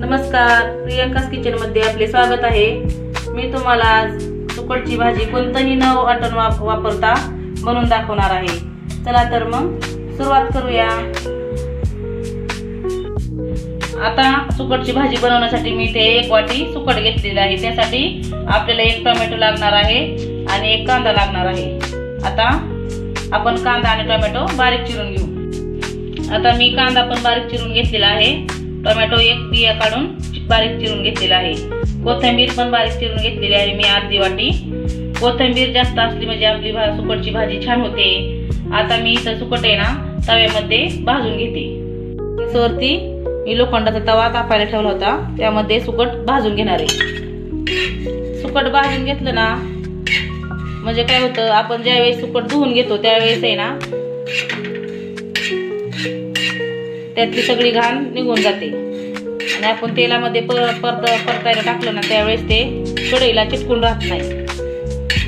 नमस्कार प्रियंकास किचनमध्ये आपले स्वागत आहे. मी तुम्हाला आज सुकटची भाजी कोणतंही न वाटण वाप वापरता म्हणून दाखवणार आहे. चला तर मग सुरुवात करूया. आता सुकटची भाजी बनवण्यासाठी मी इथे एक वाटी सुकट घेतलेली आहे. त्यासाठी आपल्याला एक टोमॅटो लागणार आहे आणि एक कांदा लागणार आहे. आता आपण कांदा आणि टोमॅटो बारीक चिरून घेऊ. आता मी कांदा पण बारीक चिरून घेतलेला आहे. टोमॅटो एक बिया काढून बारीक चिरून घेतलेला आहे. कोथिंबीर पण बारीक चिरून घेतलेली आहे मी अर्धी वाटी. कोथिंबीर जास्त असली म्हणजे आपली भा सुकटची भाजी छान होते. आता मी इथं सुकट आहे ना तव्यामध्ये भाजून घेते. गॅसवरती मी लोखंडाचा तवा तापायला ठेवला होता त्यामध्ये सुकट भाजून घेणार आहे. सुकट भाजून घेतलं ना म्हणजे काय होतं आपण ज्यावेळेस सुकट धुवून घेतो त्यावेळेस आहे ना त्यातली सगळी घाण निघून जाते. आणि आपण तेलामध्ये पर परत परतायला टाकलं ना त्यावेळेस ते कढईला चिटकून राहत नाही.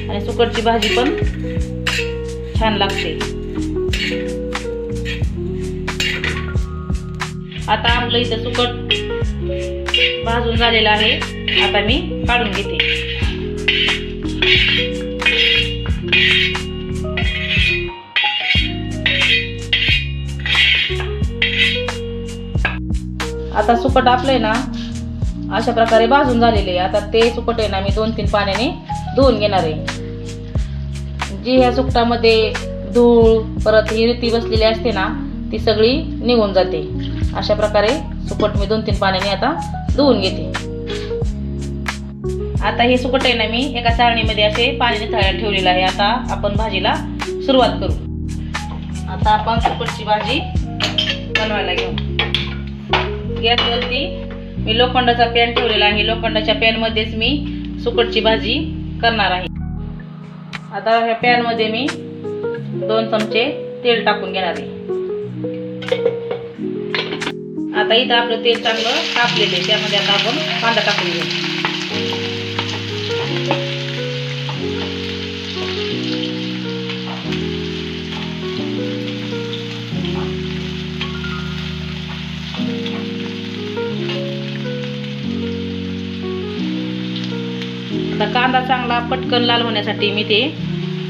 आणि सुकटची भाजी पण छान लागते. आता आपलं इथं सुकट भाजून झालेलं आहे. आता मी काढून घेते. आता सुकट आपलं आहे ना अशा प्रकारे भाजून झालेले आहे. आता ते सुकट आहे ना मी दोन तीन पाण्याने धुवून घेणार आहे. जी ह्या सुकटामध्ये धूळ परत ही रेती बसलेली असते ना ती सगळी निघून जाते. अशा प्रकारे सुकट मी दोन तीन पाण्याने आता धुवून घेते. आता हे सुकट आहे ना मी एका चाळणीमध्ये असे पाणी निथळायला ठेवलेलं आहे. आता आपण भाजीला सुरुवात करू. आता आपण सुकटची भाजी बनवायला घेऊ. गॅसवरती मी लोखंडाचा पॅन ठेवलेला आहे. लोखंडाच्या पॅनमध्येच मी सुकटची भाजी करणार आहे. आता ह्या पॅनमध्ये मी दोन चमचे तेल टाकून घेणार आहे. आता इथं आपलं तेल चांगलं तापलेलं आहे. त्यामध्ये आता आपण कांदा टाकून घेऊ. आता कांदा चांगला पटकन लाल होण्यासाठी मी ते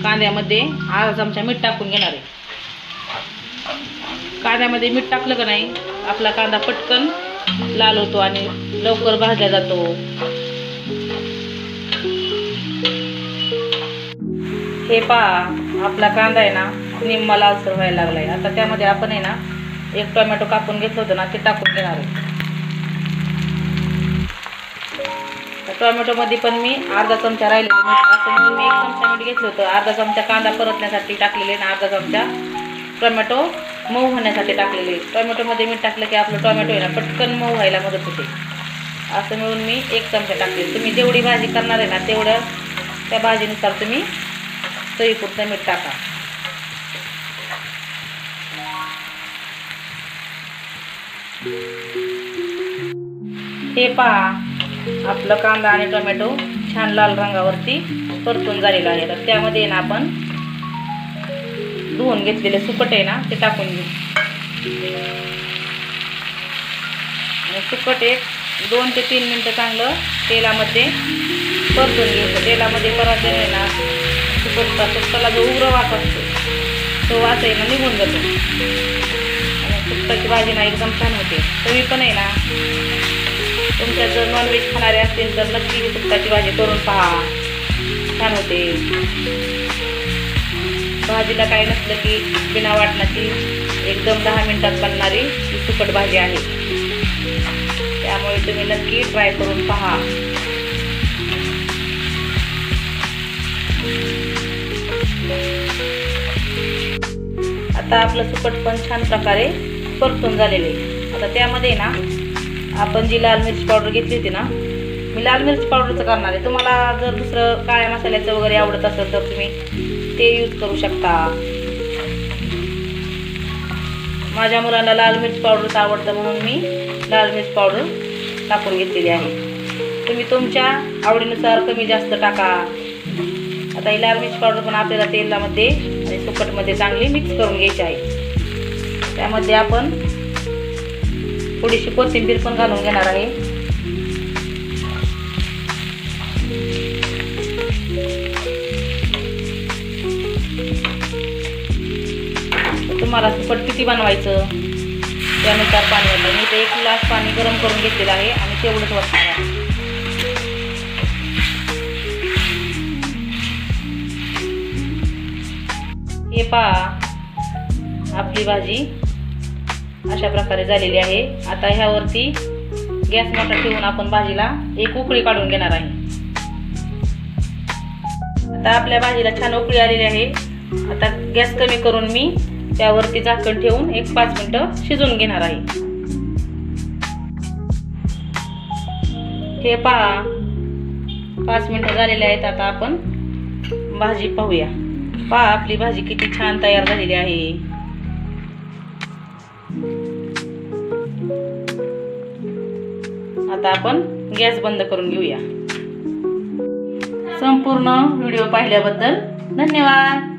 कांद्यामध्ये अर्धा चमचा मीठ टाकून घेणार आहे. कांद्यामध्ये मीठ टाकलं का नाही आपला कांदा पटकन लाल होतो आणि लवकर भाजला जातो. हे पहा आपला कांदा आहे ना निम्मा लालसर व्हायला लागलाय. आता त्यामध्ये आपण आहे ना एक टोमॅटो कापून घेतलं होतं ना ते टाकून घेणार आहे. टोमॅटोमध्ये पण मी अर्धा चमचा राहिलेला मीठ असं म्हणून मी एक चमचा मीठ घेतलं होतं. अर्धा चमचा कांदा परतण्यासाठी टाकलेले आणि अर्धा चमचा टोमॅटो मऊ होण्यासाठी टाकलेले टोमॅटोमध्ये मीठ टाकलं की आपलं टोमॅटो आहे ना पटकन मऊ व्हायला मदत होते. असं मिळून मी एक चमचा टाकले तुम्ही जेवढी भाजी करणार आहे ना तेवढं त्या भाजीनुसार तुम्ही चवीपुरतं मीठ टाका. हे पहा. आपलं कांदा आणि टोमॅटो छान लाल रंगावरती परतून झालेला आहे. तर त्यामध्ये ना आपण धुवून घेतलेले सुकट आहे ना ते टाकून घेऊ. सुकट एक दोन ते तीन मिनटं चांगलं तेलामध्ये परतून घ्यायचं तेलामध्ये परत आहे ना सुकटचा सुकटाला जो उग्र वास असतो तो वास आहे ना निघून जातो. आणि सुकटाची भाजी ना एकदम छान होते. तुम्ही पण आहे ना तुमच्या जर नॉनव्हेज खाणारे असतील तर नक्की ही सुकटाची भाजी करून पहा. छान होते. भाजीला काही नसलं की बिना वाटणाची एकदम दहा मिनिटात बनणारी ही सुकट भाजी आहे. त्यामुळे तुम्ही नक्की ट्राय करून पहा. आता आपलं सुकट पण छान प्रकारे परतून झालेले आहे. आता त्यामध्ये ना आपण जी लाल मिरची पावडर घेतली होती ना मी लाल मिरची पावडरचं करणार आहे. तुम्हाला जर दुसरं काळ्या मसाल्याचं वगैरे आवडत असेल तर तुम्ही ते यूज करू शकता. माझ्या मुलाला लाल मिरची पावडरच आवडतं म्हणून मी लाल मिरची पावडर टाकून घेतलेली आहे. तुम्ही तुमच्या आवडीनुसार कमी जास्त टाका. आता ही लाल मिरची पावडर पण आपल्याला तेलामध्ये आणि सुकटमध्ये चांगली मिक्स करून घ्यायची आहे. त्यामध्ये आपण थोडीशी कोथिंबीर पण घालून घेणार आहे. तुम्हाला सुपट किती बनवायचं? त्यानुसार पाणी वाटलं मी ते एक ग्लास पाणी गरम करून घेतलेलं आहे आणि तेवढंच वाटणार आहे. हे पहा आपली भाजी. अशा प्रकारे झालेली आहे. आता ह्यावरती गॅस मोठा ठेवून आपण भाजीला एक उकळी काढून घेणार आहे. आता आपल्या भाजीला छान उकळी आलेली आहे. आता गॅस कमी करून मी त्यावरती झाकण ठेवून एक पाच मिनटं शिजवून घेणार आहे. हे पहा पाच मिनटं झालेले आहेत. आता आपण भाजी पाहूया. पहा आपली भाजी किती छान तयार झालेली आहे. आता आपण गॅस बंद करून घेऊया. संपूर्ण व्हिडिओ पाहिल्याबद्दल धन्यवाद.